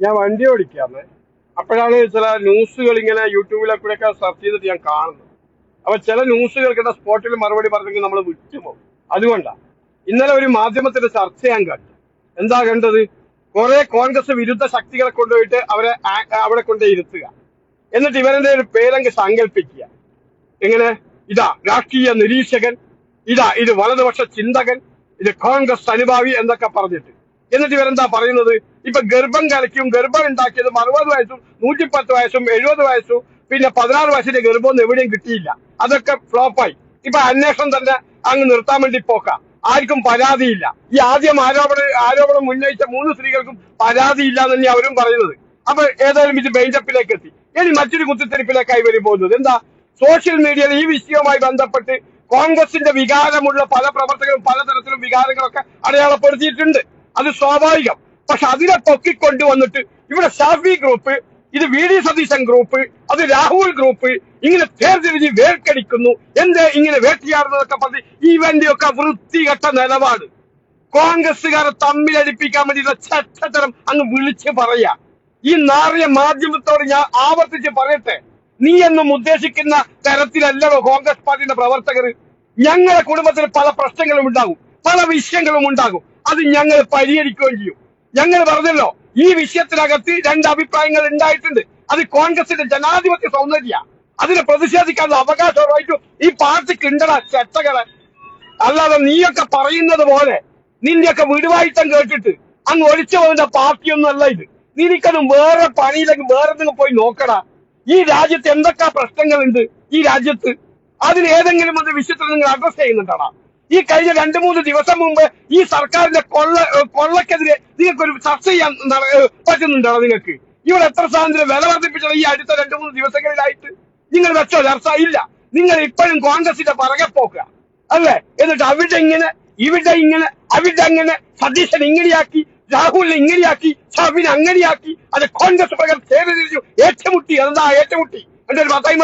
ഞാൻ വണ്ടി ഓടിക്കാന്ന്. അപ്പോഴാണ് ചില ന്യൂസുകൾ ഇങ്ങനെ യൂട്യൂബിലൊക്കെ സെർച്ച് ചെയ്തിട്ട് ഞാൻ കാണുന്നത്. അപ്പൊ ചില ന്യൂസുകൾ കേട്ട സ്പോട്ടിൽ മറുപടി പറഞ്ഞെങ്കിൽ നമ്മൾ വിട്ടുപോകും. അതുകൊണ്ടാണ് ഇന്നലെ ഒരു മാധ്യമത്തിന്റെ ചർച്ച ഞാൻ കണ്ടു. എന്താ കണ്ടത്? കുറെ കോൺഗ്രസ് വിരുദ്ധ ശക്തികളെ കൊണ്ടുപോയിട്ട് അവരെ അവിടെ കൊണ്ട് ഇരുത്തുക. എന്നിട്ട് ഇവരുടെ ഒരു പേരങ്ക് സങ്കല്പിക്കുക. എങ്ങനെ? ഇതാ രാഷ്ട്രീയ നിരീക്ഷകൻ ഇതാ ഇത് വലതുപക്ഷ ചിന്തകൻ ഇത് കോൺഗ്രസ് അനുഭാവി എന്നൊക്കെ പറഞ്ഞിട്ട്. എന്നിട്ട് ഇവരെന്താ പറയുന്നത്? ഇപ്പൊ ഗർഭം കലക്കും ഗർഭം ഉണ്ടാക്കിയത് അറുപത് വയസ്സും നൂറ്റിപ്പത്ത് വയസ്സും എഴുപത് വയസ്സും പിന്നെ പതിനാറ് വയസ്സിന്റെ ഗർഭമൊന്നും എവിടെയും കിട്ടിയില്ല. അതൊക്കെ ഫ്ലോപ്പായി ഇപ്പൊ അന്വേഷണം തന്നെ അങ്ങ് നിർത്താൻ വേണ്ടി പോക്കാം. ആർക്കും പരാതിയില്ല. ഈ ആദ്യം ആരോപണ ആരോപണം ഉന്നയിച്ച മൂന്ന് സ്ത്രീകൾക്കും പരാതിയില്ല എന്ന് തന്നെയാണ് അവരും പറയുന്നത്. അപ്പൊ ഏതായാലും ഇത് ബെഞ്ചപ്പിലേക്ക് എത്തി. ഇനി മറ്റൊരു കുത്തിത്തെരിപ്പിലേക്കായി വരും പോകുന്നത്. എന്താ? സോഷ്യൽ മീഡിയയിൽ ഈ വിഷയവുമായി ബന്ധപ്പെട്ട് കോൺഗ്രസിന്റെ വികാരമുള്ള പല പ്രവർത്തകരും പലതരത്തിലും വികാരങ്ങളൊക്കെ അടയാളപ്പെടുത്തിയിട്ടുണ്ട്. അത് സ്വാഭാവികം. പക്ഷെ അതിനെ പൊക്കിക്കൊണ്ടുവന്നിട്ട് ഇവിടെ ഷാഫി ഗ്രൂപ്പ് ഇത് വി ഡി സതീശൻ ഗ്രൂപ്പ് അത് രാഹുൽ ഗ്രൂപ്പ് ഇങ്ങനെ തേർതിരിഞ്ഞ് വേർക്കടിക്കുന്നു. എന്ത് ഇങ്ങനെ വേട്ടയാടുന്നതൊക്കെ പറഞ്ഞ് ഇവന്റെ ഒക്കെ വൃത്തികെട്ട നിലപാട്. കോൺഗ്രസ്സുകാരെ തമ്മിലടിപ്പിക്കാൻ വേണ്ടിയുള്ള ചട്ടത്തരം അങ്ങ് വിളിച്ച് പറയാ. ഈ നാറിയ മാധ്യമത്തോട് ഞാൻ ആവർത്തിച്ച് പറയട്ടെ. നീ എന്നും ഉദ്ദേശിക്കുന്ന തരത്തിലല്ലല്ലോ കോൺഗ്രസ് പാർട്ടിയുടെ പ്രവർത്തകർ. ഞങ്ങളുടെ കുടുംബത്തിൽ പല പ്രശ്നങ്ങളും ഉണ്ടാകും പല വിഷയങ്ങളും ഉണ്ടാകും. അത് ഞങ്ങൾ പരിഹരിക്കുകയും ചെയ്യും. ഞങ്ങൾ പറഞ്ഞല്ലോ ഈ വിഷയത്തിനകത്ത് രണ്ട് അഭിപ്രായങ്ങൾ ഉണ്ടായിട്ടുണ്ട്. അത് കോൺഗ്രസിന്റെ ജനാധിപത്യ സൗന്ദര്യ. അതിനെ പ്രതിഷേധിക്കാനുള്ള അവകാശമായിട്ടു ഈ പാർട്ടിക്ക് ഉണ്ടടാ ചെറ്റകളെ അല്ലാതെ നീയൊക്കെ പറയുന്നത് പോലെ നിന്റെയൊക്കെ വിടുവായിട്ടം കേട്ടിട്ട് അങ്ങ് ഒളിച്ചു പോകുന്ന പാർട്ടിയൊന്നും അല്ല ഇത്. നിനക്കത് വേറെ പണിയില്ലെങ്കിൽ വേറെ എന്തെങ്കിലും പോയി നോക്കടാ. ഈ രാജ്യത്ത് എന്തൊക്കെ പ്രശ്നങ്ങളുണ്ട് ഈ രാജ്യത്ത്? അതിന് ഏതെങ്കിലും ഒരു വിഷയത്തിൽ നിങ്ങൾ അഡ്രസ് ചെയ്യുന്നുണ്ടാടാ? ഈ കഴിഞ്ഞ രണ്ട് മൂന്ന് ദിവസം മുമ്പ് ഈ സർക്കാരിന്റെ കൊള്ള കൊള്ളക്കെതിരെ നിങ്ങൾക്ക് ഒരു ചർച്ച ചെയ്യാൻ പറ്റുന്നുണ്ടോ നിങ്ങൾക്ക്? ഇവിടെ എത്ര സാധനത്തിന് വില വർദ്ധിപ്പിച്ചത് ഈ അടുത്ത രണ്ട് മൂന്ന് ദിവസങ്ങളിലായിട്ട്? നിങ്ങൾ വെച്ചോ ചർച്ച ഇല്ല. നിങ്ങൾ ഇപ്പോഴും കോൺഗ്രസിന്റെ പുറകെ പോക്കുക അല്ലേ? എന്നിട്ട് അവിടെ ഇങ്ങനെ ഇവിടെ ഇങ്ങനെ അവിടെ അങ്ങനെ സതീശൻ ഇങ്ങനെയാക്കി രാഹുലിനെ ഇങ്ങനെയാക്കി ഷാബിനെ അങ്ങനെയാക്കി അത് കോൺഗ്രസ് പ്രകാരം ചേരി ഏറ്റുമുട്ടി അതെന്താ ഏറ്റുമുട്ടി? എന്റെ ഒരു പത്തായി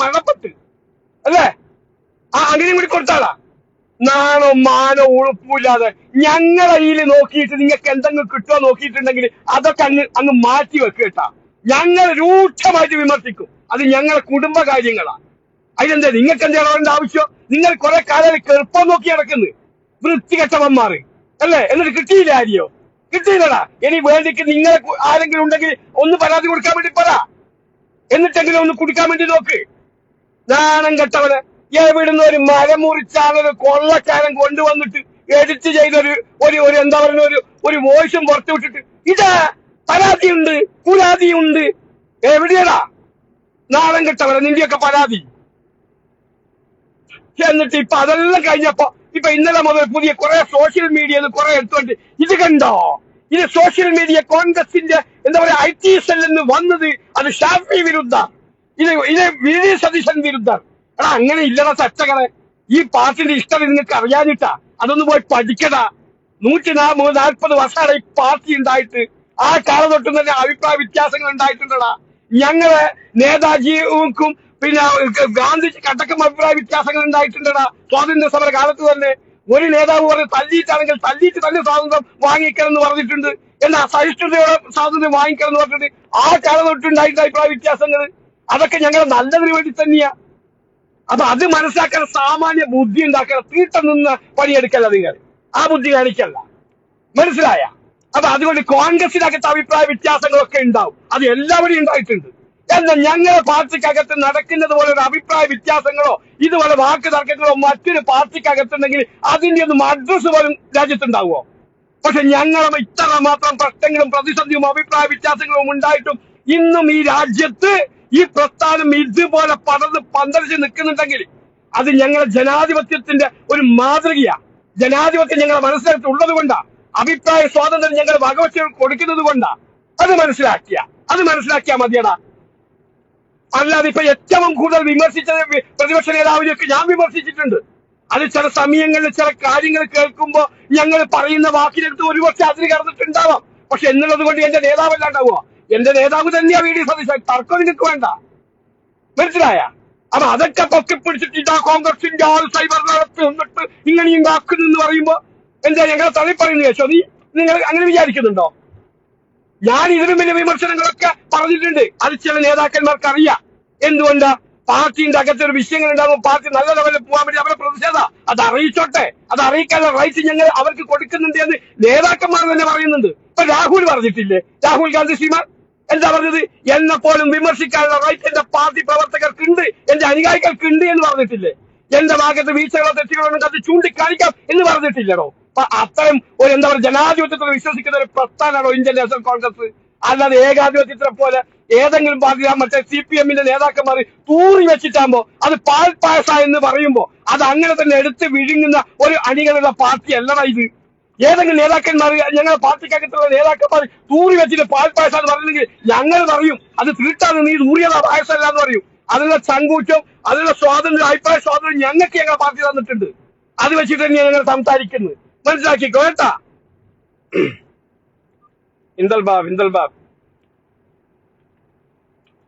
മരണപ്പെട്ട് അല്ലേ? ആ അങ്ങനെയും കൂടി കൊടുത്താളാ? നാണോ മാനോ ഉളുപ്പില്ലാതെ ഞങ്ങളെ കയ്യിൽ നോക്കിയിട്ട് നിങ്ങൾക്ക് എന്തെങ്കിലും കിട്ടുമോ നോക്കിയിട്ടുണ്ടെങ്കിൽ അതൊക്കെ അങ്ങ് അങ്ങ് മാറ്റി വെക്കേട്ടാ ഞങ്ങൾ രൂക്ഷമായിട്ട് വിമർശിക്കും. അത് ഞങ്ങളെ കുടുംബ കാര്യങ്ങളാ. അതിനെന്താ നിങ്ങൾക്ക് എന്താ ആവശ്യം? നിങ്ങൾ കുറെ കാലം കെറുപ്പം നോക്കി നടക്കുന്നു. വൃത്തികെട്ടവന്മാർ അല്ലേ? എന്നിട്ട് കിട്ടിയില്ല ആരെയോ? കിട്ടിയില്ലടാ. ഇനി വേണ്ടിക്ക് നിങ്ങളെ ആരെങ്കിലും ഉണ്ടെങ്കിൽ ഒന്ന് പരാതി കൊടുക്കാൻ വേണ്ടി പറ. എന്നിട്ടെങ്കിലും ഒന്ന് കുടിക്കാൻ വേണ്ടി നോക്ക്. നാണം കെട്ടവന്. എവിടുന്ന് ഒരു മര മുറിച്ചാണ് ഒരു കൊള്ളക്കാരൻ കൊണ്ടുവന്നിട്ട് എഡിറ്റ് ചെയ്തൊരു ഒരു ഒരു എന്താ പറയുന്ന ഒരു ഒരു വോയിസും പുറത്തു വിട്ടിട്ട് ഇതാ പരാതിയുണ്ട് പുരാതിയുണ്ട് എവിടെയാടാ? നാണം കിട്ടവരെ നിന്റെയൊക്കെ പരാതി. എന്നിട്ട് ഇപ്പൊ അതെല്ലാം കഴിഞ്ഞപ്പോ ഇപ്പൊ ഇന്നലെ മുതൽ പുതിയ കുറെ സോഷ്യൽ മീഡിയയിൽ കുറെ എടുത്തുകൊണ്ട് ഇത് കണ്ടോ? ഇത് സോഷ്യൽ മീഡിയ കോൺഗ്രസിന്റെ എന്താ പറയാ ഐ ടി സെല്ലിൽ നിന്ന് വന്നത് അത് ഷാഫി വിരുദ്ധ. ഇത് ഇത് വിരുദ്ധ. എടാ അങ്ങനെ ഇല്ലടാ ചച്ചകളെ ഈ പാർട്ടിന്റെ ഇഷ്ടം നിങ്ങൾക്ക് അറിയാനിട്ടാ അതൊന്ന് പോയി പഠിക്കടാ. നൂറ്റി നാൽപ്പത് വർഷമാണ് ഈ പാർട്ടി ഉണ്ടായിട്ട്. ആ കാലം തൊട്ട് തന്നെ അഭിപ്രായ വ്യത്യാസങ്ങൾ ഉണ്ടായിട്ടുണ്ടടാ. ഞങ്ങളെ നേതാജിക്കും പിന്നെ ഗാന്ധി കട്ടക്കും അഭിപ്രായ വ്യത്യാസങ്ങൾ ഉണ്ടായിട്ടുണ്ടടാ. സ്വാതന്ത്ര്യ സമര കാലത്ത് തന്നെ ഒരു നേതാവ് പറഞ്ഞ് തല്ലിയിട്ടാണെങ്കിൽ തല്ലിയിട്ട് തന്നെ സ്വാതന്ത്ര്യം വാങ്ങിക്കണം എന്ന് പറഞ്ഞിട്ടുണ്ട്. എന്നാ സഹിഷ്ണുതയോടെ സ്വാതന്ത്ര്യം വാങ്ങിക്കണം എന്ന് പറഞ്ഞിട്ട് ആ കാലം തൊട്ടുണ്ടായിട്ടുള്ള അഭിപ്രായ വ്യത്യാസങ്ങൾ അതൊക്കെ ഞങ്ങളെ നല്ലതിന് വേണ്ടി തന്നെയാ. അപ്പൊ അത് മനസ്സിലാക്കാൻ സാമാന്യ ബുദ്ധി ഉണ്ടാക്കാൻ തീട്ടം നിന്ന് പണിയെടുക്കല്ല നിങ്ങൾ. ആ ബുദ്ധി കാണിക്കല്ല. മനസ്സിലായ? അപ്പൊ അതുകൊണ്ട് കോൺഗ്രസിനകത്ത് അഭിപ്രായ വ്യത്യാസങ്ങളൊക്കെ ഉണ്ടാവും. അത് എല്ലാവരും ഉണ്ടായിട്ടുണ്ട്. എന്നാൽ ഞങ്ങളുടെ പാർട്ടിക്കകത്ത് നടക്കുന്നത് പോലെ ഒരു അഭിപ്രായ വ്യത്യാസങ്ങളോ ഇതുപോലെ വാക്ക് തർക്കങ്ങളോ മറ്റൊരു പാർട്ടിക്കകത്തുണ്ടെങ്കിൽ അതിന്റെ ഒന്നും അഡ്രസ് പോലും രാജ്യത്തുണ്ടാവുമോ? പക്ഷെ ഞങ്ങളും ഇത്ര മാത്രം പ്രശ്നങ്ങളും പ്രതിസന്ധിയും അഭിപ്രായ വ്യത്യാസങ്ങളും ഉണ്ടായിട്ടും ഇന്നും ഈ രാജ്യത്ത് ഈ പ്രസ്ഥാനം ഇതുപോലെ പടർന്ന് പന്തലിച്ച് നിൽക്കുന്നുണ്ടെങ്കിൽ അത് ഞങ്ങളുടെ ജനാധിപത്യത്തിന്റെ ഒരു മാതൃകയാ. ജനാധിപത്യം ഞങ്ങളുടെ മനസ്സിലാക്കി ഉള്ളത് കൊണ്ടാ. അഭിപ്രായ സ്വാതന്ത്ര്യം ഞങ്ങൾ വകവച്ച് കൊടുക്കുന്നത് കൊണ്ടാ. അത് മനസ്സിലാക്കിയ. അത് മനസ്സിലാക്കിയാ മതിയടാ. അല്ലാതെ ഇപ്പൊ ഏറ്റവും കൂടുതൽ വിമർശിച്ച പ്രതിപക്ഷ നേതാവിനെയൊക്കെ ഞാൻ വിമർശിച്ചിട്ടുണ്ട്. അത് ചില സമയങ്ങളിൽ ചില കാര്യങ്ങൾ കേൾക്കുമ്പോ ഞങ്ങൾ പറയുന്ന വാക്കിനടുത്ത് ഒരുപക്ഷെ അതിന് കടന്നിട്ടുണ്ടാവാം. പക്ഷെ എന്നുള്ളത് കൊണ്ട് എന്റെ നേതാവല്ലാണ്ടാവുക. എന്റെ നേതാവ് തന്നെയാ വി ഡി സതീശൻ. തർക്കം നിങ്ങൾക്ക് വേണ്ട. മനസ്സിലായ? അപ്പൊ അതൊക്കെ പൊക്കിപ്പിടിച്ചിട്ട് ഇതാ കോൺഗ്രസിന്റെ ആൾ സൈബർ നിന്നിട്ട് ഇങ്ങനെ ഉണ്ടാക്കുന്നു പറയുമ്പോ എന്താ ഞങ്ങളെ തള്ളി പറയുന്നു നീ നിങ്ങൾ അങ്ങനെ വിചാരിക്കുന്നുണ്ടോ? ഞാൻ ഇതിനും വലിയ വിമർശനങ്ങളൊക്കെ പറഞ്ഞിട്ടുണ്ട്. അത് ചില നേതാക്കന്മാർക്ക് അറിയാം. എന്തുകൊണ്ടാ? പാർട്ടിന്റെ അകത്ത് ഒരു വിഷയങ്ങൾ ഉണ്ടാവും പാർട്ടി നല്ല ലെവലിൽ പോകാൻ വേണ്ടി അവരെ പ്രതിഷേധ. അത് അറിയിച്ചോട്ടെ. അത് അറിയിക്കാനുള്ള റൈറ്റ് ഞങ്ങൾ അവർക്ക് കൊടുക്കുന്നുണ്ട് എന്ന് നേതാക്കന്മാർ തന്നെ പറയുന്നുണ്ട്. ഇപ്പൊ രാഹുൽ പറഞ്ഞിട്ടില്ലേ? രാഹുൽ ഗാന്ധി ശ്രീമാൻ എന്താ പറഞ്ഞത്? എന്നെ പോലും വിമർശിക്കാനുള്ള റൈറ്റ് എന്റെ പാർട്ടി പ്രവർത്തകർക്ക് ഉണ്ട് എന്റെ അനുയായികൾക്കുണ്ട് എന്ന് പറഞ്ഞിട്ടില്ലേ? എന്റെ ഭാഗത്ത് വീഴ്ചകളോ തെറ്റുകളോ അത് ചൂണ്ടിക്കാണിക്കാം എന്ന് പറഞ്ഞിട്ടില്ലടോ. അത്തരം ഒരു എന്താ പറയുക ജനാധിപത്യത്തിൽ വിശ്വസിക്കുന്ന ഒരു പ്രസ്ഥാനമാണോ ഇന്ത്യൻ നാഷണൽ കോൺഗ്രസ്? അല്ലാതെ ഏകാധിപത്യത്തിനെ പോലെ ഏതെങ്കിലും പാർട്ടി മറ്റേ സി പി എമ്മിന്റെ നേതാക്കന്മാർ തൂറി വെച്ചിട്ടാകുമ്പോ അത് പാൽ എന്ന് പറയുമ്പോ അത് അങ്ങനെ തന്നെ എടുത്ത് വിഴുങ്ങുന്ന ഒരു അണികളുടെ പാർട്ടി അല്ലടാ ഇത്. ഏതെങ്കിലും നേതാക്കന്മാർ ഞങ്ങളുടെ പാർട്ടിക്കകത്തുള്ള നേതാക്കന്മാർ തൂറി വെച്ചിട്ട് പാൽ പായസം എന്ന് പറഞ്ഞെങ്കിൽ ഞങ്ങൾ പറയും അത് തീട്ടാണ് നീ തൂറിയതാ പായസമല്ല എന്ന് പറയും. അതിനുള്ള സങ്കൂറ്റം അതിനുള്ള സ്വാതന്ത്ര്യം അഭിപ്രായ സ്വാതന്ത്ര്യം ഞങ്ങൾക്ക് ഞങ്ങളുടെ പാർട്ടി തന്നിട്ടുണ്ട്. അത് വെച്ചിട്ട് തന്നെയാണ് ഞങ്ങൾ സംസാരിക്കുന്നത്. മനസ്സിലാക്കിക്കോ കേട്ടാ? ഇന്ദൽ ബാബ് ഇന്ദൽ ബാബ്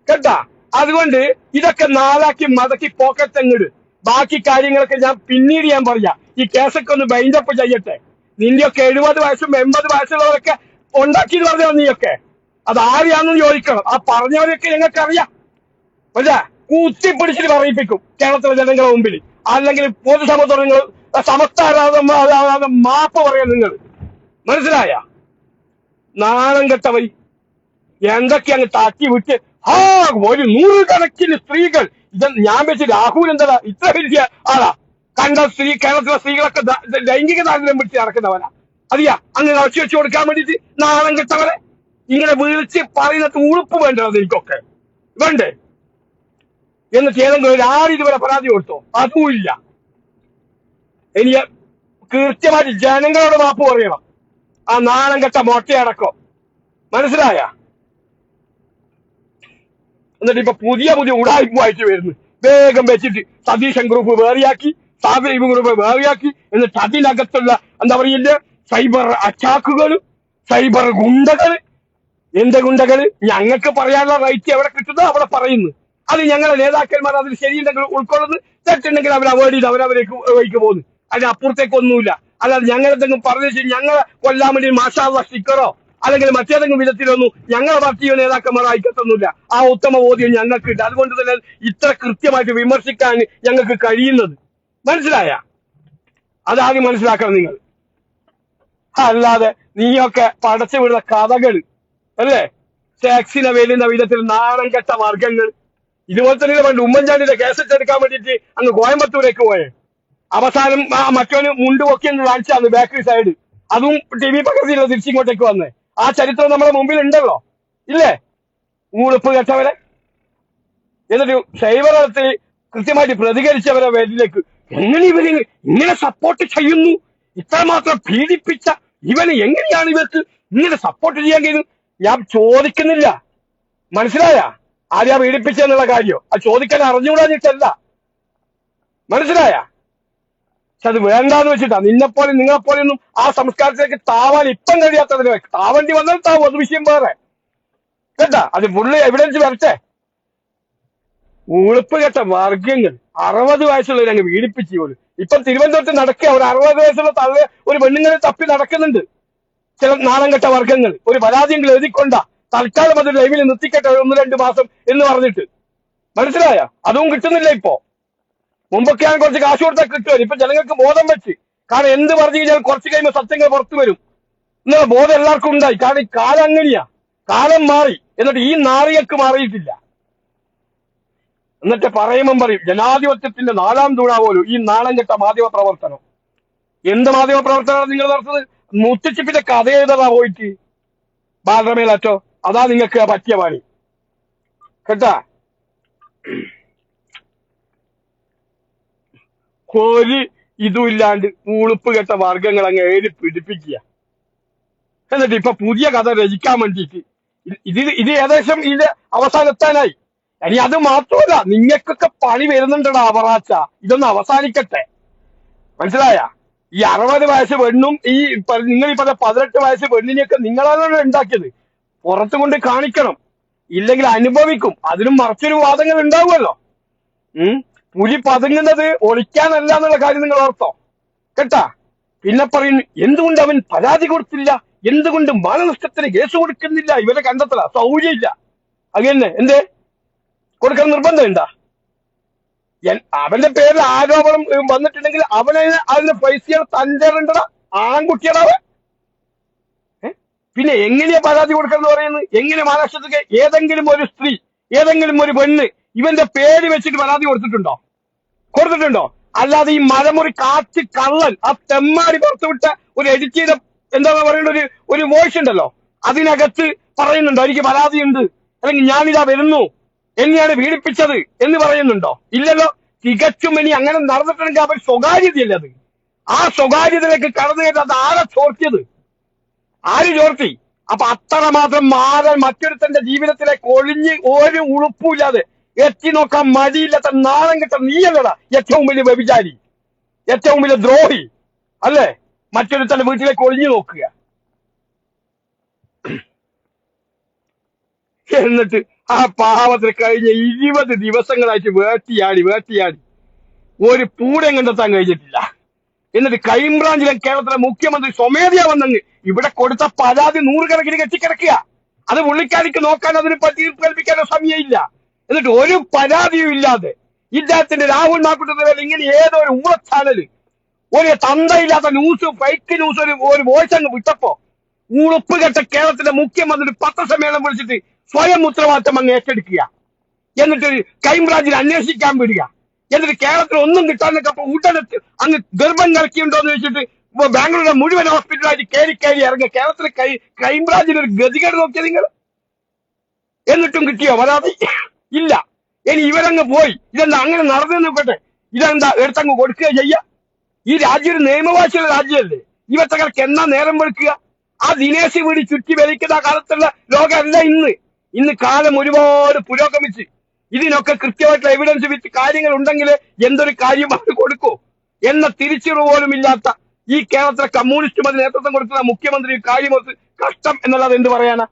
കേട്ടാ? അതുകൊണ്ട് ഇതൊക്കെ നാലാക്കി മടക്കി പോക്കറ്റ് അങ്ങിട് ബാക്കി കാര്യങ്ങളൊക്കെ ഞാൻ പിന്നീട് ഞാൻ പറയാം. ഈ കേസൊക്കെ ഒന്ന് ബൈൻഡപ്പ് ചെയ്യട്ടെ. നിന്റെയൊക്കെ എഴുപത് വയസ്സും എൺപത് വയസ്സുള്ളവരൊക്കെ ഉണ്ടാക്കിയിട്ട് പറഞ്ഞോ നീയൊക്കെ? അത് ആരെയാണെന്ന് ചോദിക്കണം. ആ പറഞ്ഞവരൊക്കെ ഞങ്ങൾക്ക് അറിയാം പക്ഷേ കുത്തിപ്പിടിച്ചിട്ട് പറയിപ്പിക്കും കേരളത്തിലെ ജനങ്ങളുടെ മുമ്പിൽ അല്ലെങ്കിൽ പൊതുസമത്വം നിങ്ങൾ സമസ്താരാധ മാപ്പ് പറയാൻ നിങ്ങൾ. മനസ്സിലായ? നാണം വൈ എന്തൊക്കെ അങ്ങ് തട്ടി വിട്ട് ആ ഒരു നൂറുകണക്കിന് സ്ത്രീകൾ. ഇത് ഞാൻ വെച്ച് രാഹുൽ എന്താ ഇത്ര വലിയ ആളാ? കണ്ട സ്ത്രീ കേരളത്തിലെ സ്ത്രീകളൊക്കെ ലൈംഗിക താല്പര്യം പിടിച്ച് നടക്കുന്നവനാ. അറിയാ അങ്ങനെ ഉറച്ചു വെച്ച് കൊടുക്കാൻ വേണ്ടിട്ട് നാണം കിട്ടവരെ ഇങ്ങനെ വീഴ്ച പറയുന്നത് ഉളുപ്പ് വേണ്ടത് എനിക്കൊക്കെ വേണ്ടേ? എന്നിട്ട് ഏതെങ്കിലും ഒരു ആര് ഇതുവരെ പരാതി കൊടുത്തോ? അതും ഇല്ല. ഇനി കൃത്യമായിട്ട് ജനങ്ങളോട് മാപ്പ് പറയണം. ആ നാണം കെട്ട മൊട്ടയടക്കം. മനസ്സിലായ? എന്നിട്ട് ഇപ്പൊ പുതിയ പുതിയ ഉടായ്പായിട്ട് വരുന്നു. വേഗം വെച്ചിട്ട് സതീശൻ ഗ്രൂപ്പ് വേറെയാക്കി. സാബിബ് ഗ്രൂപ്പ് വേറെയാക്കി എന്നിട്ട് അതിനകത്തുള്ള എന്താ പറയില്ല സൈബർ അറ്റാക്കുകൾ സൈബർ ഗുണ്ടകൾ എന്ത് ഗുണ്ടകൾ ഞങ്ങൾക്ക് പറയാനുള്ള റൈറ്റ് എവിടെ കിട്ടുന്നോ അവിടെ പറയുന്നു. അത് ഞങ്ങളെ നേതാക്കന്മാർ അതിൽ ശരിയുണ്ടെങ്കിൽ ഉൾക്കൊള്ളുന്നു. തെറ്റുണ്ടെങ്കിൽ അവർ അവോയ്ഡ് ചെയ്ത് അവരവരേക്ക് വഴിക്ക് പോകുന്നു. അതിന് അപ്പുറത്തേക്കൊന്നുമില്ല അല്ലാതെ ഞങ്ങളെന്തെങ്കിലും പറഞ്ഞു ഞങ്ങളെ കൊല്ലാൻ വേണ്ടി മാഷാള്ള സ്റ്റിക്കറോ അല്ലെങ്കിൽ മറ്റേതെങ്കിലും വിധത്തിലൊന്നും ഞങ്ങളെ പാർട്ടിയോ നേതാക്കന്മാർ അയക്കത്തൊന്നുമില്ല. ആ ഉത്തമ ബോധ്യം ഞങ്ങൾക്കുണ്ട് അതുകൊണ്ട് തന്നെ ഇത്ര കൃത്യമായിട്ട് വിമർശിക്കാൻ ഞങ്ങൾക്ക് കഴിയുന്നത്. മനസ്സിലായ? അതാദ്യം മനസ്സിലാക്കണം നിങ്ങൾ. അല്ലാതെ നീയൊക്കെ പടച്ചു വിടുന്ന കഥകൾ അല്ലേ? ടാക്സിനെ വെല്ലുന്ന വിധത്തിൽ നാണം കെട്ട മാർഗങ്ങൾ ഇതുപോലെ തന്നെ പണ്ട് ഉമ്മൻചാണ്ടിന്റെ കേസറ്റ് എടുക്കാൻ വേണ്ടിയിട്ട് അങ്ങ് കോയമ്പത്തൂരേക്ക് പോയേ. അവസാനം ആ മറ്റോന് മുണ്ട് പൊക്കി എന്ന് കാണിച്ചാന്ന് ബാക്കറി സൈഡ് അതും ടി വി പകർത്തിയില്ല തിരിച്ചിങ്ങോട്ടേക്ക് വന്നേ. ആ ചരിത്രം നമ്മുടെ മുമ്പിൽ ഉണ്ടല്ലോ ഇല്ലേ? ഉളുപ്പ് കെട്ടവരെ? എന്നിട്ട് ശൈവരത്തിൽ കൃത്യമായിട്ട് പ്രതികരിച്ചവരെ പേരിലേക്ക് എങ്ങനെ ഇവർ ഇങ്ങനെ സപ്പോർട്ട് ചെയ്യുന്നു? ഇത്രമാത്രം പീഡിപ്പിച്ച ഇവന് എങ്ങനെയാണ് ഇവർക്ക് ഇങ്ങനെ സപ്പോർട്ട് ചെയ്യാൻ കഴിയുന്നത്? ഞാൻ ചോദിക്കുന്നില്ല. മനസ്സിലായ? ആരെയാ പീഡിപ്പിച്ചെന്നുള്ള കാര്യം? അത് ചോദിക്കാൻ അറിഞ്ഞുകൂടാഞ്ഞിട്ടല്ല. മനസ്സിലായ? പക്ഷെ അത് വേണ്ടാന്ന് വെച്ചിട്ടാ. നിന്നെപ്പോലെ നിങ്ങളെപ്പോലെ ഒന്നും ആ സംസ്കാരത്തിലേക്ക് താവാൻ ഇപ്പം കഴിയാത്തതിന് താവേണ്ടി വന്നാൽ താവും. അത് വിഷയം വേറെ. കേട്ടാ? അത് പുള്ളി എവിഡൻസ് വരട്ടെ. ഉളുപ്പ് കേട്ട വർഗങ്ങൾ അറുപത് വയസ്സുള്ളവർ അങ്ങ് പീഡിപ്പിച്ചു പോലും. ഇപ്പം തിരുവനന്തപുരത്ത് നടക്കുക ഒരു അറുപത് വയസ്സുള്ള തള്ള ഒരു പെണ്ണുങ്ങളെ തപ്പി നടക്കുന്നുണ്ട്. ചില നാടൻ കെട്ട വർഗങ്ങൾ. ഒരു പരാതിയെങ്കിലും എഴുതിക്കൊണ്ട തൽക്കാലം അത് ലൈവിൽ നിർത്തിക്കട്ടെ ഒന്ന് രണ്ട് മാസം എന്ന് പറഞ്ഞിട്ട്. മനസ്സിലായ? അതും കിട്ടുന്നില്ല ഇപ്പോ. മുമ്പൊക്കെ ഞാൻ കുറച്ച് കാശ് കൊടുത്താൽ കിട്ടുമല്ലോ ഇപ്പൊ ജനങ്ങൾക്ക് ബോധം വെച്ച്. കാരണം എന്ത് പറഞ്ഞു കഴിഞ്ഞാൽ കുറച്ച് കഴിയുമ്പോൾ സത്യങ്ങൾ പുറത്തു വരും. എന്നുള്ള ബോധം എല്ലാവർക്കും ഉണ്ടായി. കാരണം ഈ കാലം അങ്ങനെയാ. കാലം മാറി. എന്നിട്ട് ഈ നാറിയക്ക് മാറിയിട്ടില്ല. എന്നിട്ട് പറയുമ്പം പറയും ജനാധിപത്യത്തിന്റെ നാലാം തൂണ പോലും ഈ നാണം കെട്ട മാധ്യമ പ്രവർത്തനം എന്ത് മാധ്യമ പ്രവർത്തനമാണ് നിങ്ങൾ നടത്തുന്നത്? മുത്തച്ചിപ്പിന്റെ കഥ എഴുതാ പോയിട്ട്. ബാലരമേലറ്റോ അതാ നിങ്ങൾക്ക് പറ്റിയ പണി. കേട്ടാ? ഒരു ഇതുമില്ലാണ്ട് ഊളുപ്പ് കെട്ട വർഗങ്ങൾ അങ്ങ് ഏഴ് പിടിപ്പിക്കുക. എന്നിട്ട് ഇപ്പൊ പുതിയ കഥ രചിക്കാൻ വേണ്ടിയിട്ട് ഇത് ഇത് ഏകദേശം ഇത് അവസാനത്താനായി ഇനി അത് മാത്രമല്ല നിങ്ങൾക്കൊക്കെ പണി വരുന്നുണ്ടടാ അവറാച്ച ഇതൊന്ന് അവസാനിക്കട്ടെ. മനസ്സിലായ? ഈ അറുപത് വയസ്സ് പെണ്ണും ഈ നിങ്ങൾ ഈ പറഞ്ഞ പതിനെട്ട് വയസ്സ് പെണ്ണിനെയൊക്കെ നിങ്ങളാണല്ലോ ഉണ്ടാക്കിയത്. പുറത്തു കൊണ്ട് കാണിക്കണം. ഇല്ലെങ്കിൽ അനുഭവിക്കും. അതിനും മറച്ചൊരു വാദങ്ങൾ ഉണ്ടാവുമല്ലോ. ഉം? പുലി പതുങ്ങുന്നത് ഒളിക്കാനല്ല എന്നുള്ള കാര്യം നിങ്ങൾ ഓർത്തോ. കേട്ടാ? പിന്നെ പറയുന്നു എന്തുകൊണ്ട് അവൻ പരാതി കൊടുത്തില്ല? എന്തുകൊണ്ട് മാനനഷ്ടത്തിന് കേസ് കൊടുക്കുന്നില്ല? ഇവരെ കണ്ടെത്തല. സൗകര്യമില്ല. അങ്ങനെ എന്തേ? കൊടുക്കാൻ നിർബന്ധം ഉണ്ടാ അവന്റെ പേരിൽ ആരോപണം വന്നിട്ടുണ്ടെങ്കിൽ അവനെ അതിന് പൈസ തഞ്ചേണ്ടട ആൺകുട്ടിയടാവ് പിന്നെ എങ്ങനെയാ പരാതി കൊടുക്കണം പറയുന്നത്? എങ്ങനെ മഹാരാഷ്ട്രത്തിൽ ഏതെങ്കിലും ഒരു സ്ത്രീ ഏതെങ്കിലും ഒരു പെണ്ണ് ഇവന്റെ പേര് വെച്ചിട്ട് പരാതി കൊടുത്തിട്ടുണ്ടോ? കൊടുത്തിട്ടുണ്ടോ? അല്ലാതെ ഈ മലമുറി കാറ്റ് കള്ളൻ ആ തെമ്മാടി പുറത്തുവിട്ട ഒരു എഡിറ്റ് ചെയ്ത എന്താ പറയുന്ന ഒരു ഒരു വോയിസ് ഉണ്ടല്ലോ? അതിനകത്ത് പറയുന്നുണ്ടോ? എനിക്ക് പരാതിയുണ്ട്. അല്ലെങ്കിൽ ഞാനിതാ വരുന്നു. എന്നെയാണ് പീഡിപ്പിച്ചത് എന്ന് പറയുന്നുണ്ടോ? ഇല്ലല്ലോ. തികച്ചും ഇനി അങ്ങനെ നടന്നിട്ടുണ്ടെങ്കിൽ അവർ സ്വകാര്യതയല്ലേ അത്? ആ സ്വകാര്യതയിലേക്ക് കടന്നു കയറ്റി ആരെ ചോർത്തിയത്? ആര് ചോർത്തി? അപ്പൊ അത്രമാത്രം മാറാൻ മറ്റൊരുത്തന്റെ ജീവിതത്തിലേക്ക് ഒഴിഞ്ഞ് ഒരു ഉളുപ്പില്ലാതെ എത്തി നോക്കാൻ മടിയില്ലാത്ത നാണം കിട്ട നീയല്ലടാ ഏറ്റവും വലിയ വ്യഭിചാരി. ഏറ്റവും വലിയ ദ്രോഹി. അല്ലേ? മറ്റൊരുത്തന്റെ വീട്ടിലേക്ക് ഒളിഞ്ഞു നോക്കുക. എന്നിട്ട് ആ പാവത്തിന് കഴിഞ്ഞ ഇരുപത് ദിവസങ്ങളായിട്ട് വേട്ടിയാടി വേട്ടിയാടി. ഒരു പൂടം കണ്ടെത്താൻ കഴിഞ്ഞിട്ടില്ല. എന്നിട്ട് ക്രൈംബ്രാഞ്ചിലെ കേരളത്തിലെ മുഖ്യമന്ത്രി സ്വമേധയാ വന്നങ്ങ് ഇവിടെ കൊടുത്ത പരാതി നൂറുകണക്കിന് കെട്ടിക്കിടക്കുക. അത് പുള്ളിക്കാരിക്ക് നോക്കാൻ അതിന് തീർപ്പ് കൽപ്പിക്കാനോ സമയമില്ല. എന്നിട്ട് ഒരു പരാതിയും ഇല്ലാതെ ഇദ്ദേഹത്തിന്റെ രാഹുൽ മാക്കുട്ടത്തിന്റെ പേരിൽ ഇങ്ങനെ ഏതോ ഒരു ഊള ചാനൽ ഒരു തന്തയില്ലാത്ത ന്യൂസ് ഫൈക്ക് ന്യൂസ് ഒരു ഒരു വോയിസ് അങ്ങ് വിട്ടപ്പോ ഉളുപ്പ് കെട്ട കേരളത്തിന്റെ മുഖ്യമന്ത്രി പത്രസമ്മേളനം വിളിച്ചിട്ട് സ്വയം ഉത്തരവാദിത്തം അങ്ങ് ഏറ്റെടുക്കുക. എന്നിട്ട് ക്രൈംബ്രാഞ്ചിൽ അന്വേഷിക്കാൻ വിടുക. എന്നിട്ട് കേരളത്തിൽ ഒന്നും കിട്ടാന്നൊക്കെ അപ്പൊ ഉടനെ അങ്ങ് ഗർഭം കലക്കിയുണ്ടോ എന്ന് ഇപ്പൊ ബാംഗ്ലൂരിലെ മുഴുവൻ ഹോസ്പിറ്റലായിട്ട് കയറി കയറി ഇറങ്ങുക കേരളത്തിലെ ക്രൈ- ക്രൈംബ്രാഞ്ചിൽ ഒരു ഗതികേട് നോക്കിയ നിങ്ങൾ എന്നിട്ടും കിട്ടിയോ? വരാതെ ഇല്ല. ഇനി ഇവരങ്ങ് പോയി. ഇതെന്താ അങ്ങനെ നടന്നു നോക്കട്ടെ ഇതെന്താ എടുത്തങ്ങ് കൊടുക്കുക ചെയ്യ? ഈ രാജ്യം ഒരു നിയമവാശിയുള്ള രാജ്യമല്ലേ? ഇവറ്റകൾക്ക് എന്നാ നേരം വെളുക്കുക? ആ ദിനേശ് വീടി ചുറ്റി വലിക്കുന്ന കാലത്തുള്ള ലോകമല്ല ഇന്ന്. ഇന്ന് കാലം ഒരുപാട് പുരോഗമിച്ച് ഇതിനൊക്കെ കൃത്യമായിട്ടുള്ള എവിഡൻസ് വിറ്റ് കാര്യങ്ങൾ ഉണ്ടെങ്കിൽ എന്തൊരു കാര്യമാണ് കൊടുക്കൂ എന്ന തിരിച്ചറിവ് പോലും ഇല്ലാത്ത ഈ കേരളത്തിലെ കമ്മ്യൂണിസ്റ്റ് മതി നേതൃത്വം കൊടുക്കുന്ന മുഖ്യമന്ത്രി കാര്യമോർത്ത് കഷ്ടം എന്നുള്ളത് എന്ത് പറയാനാ?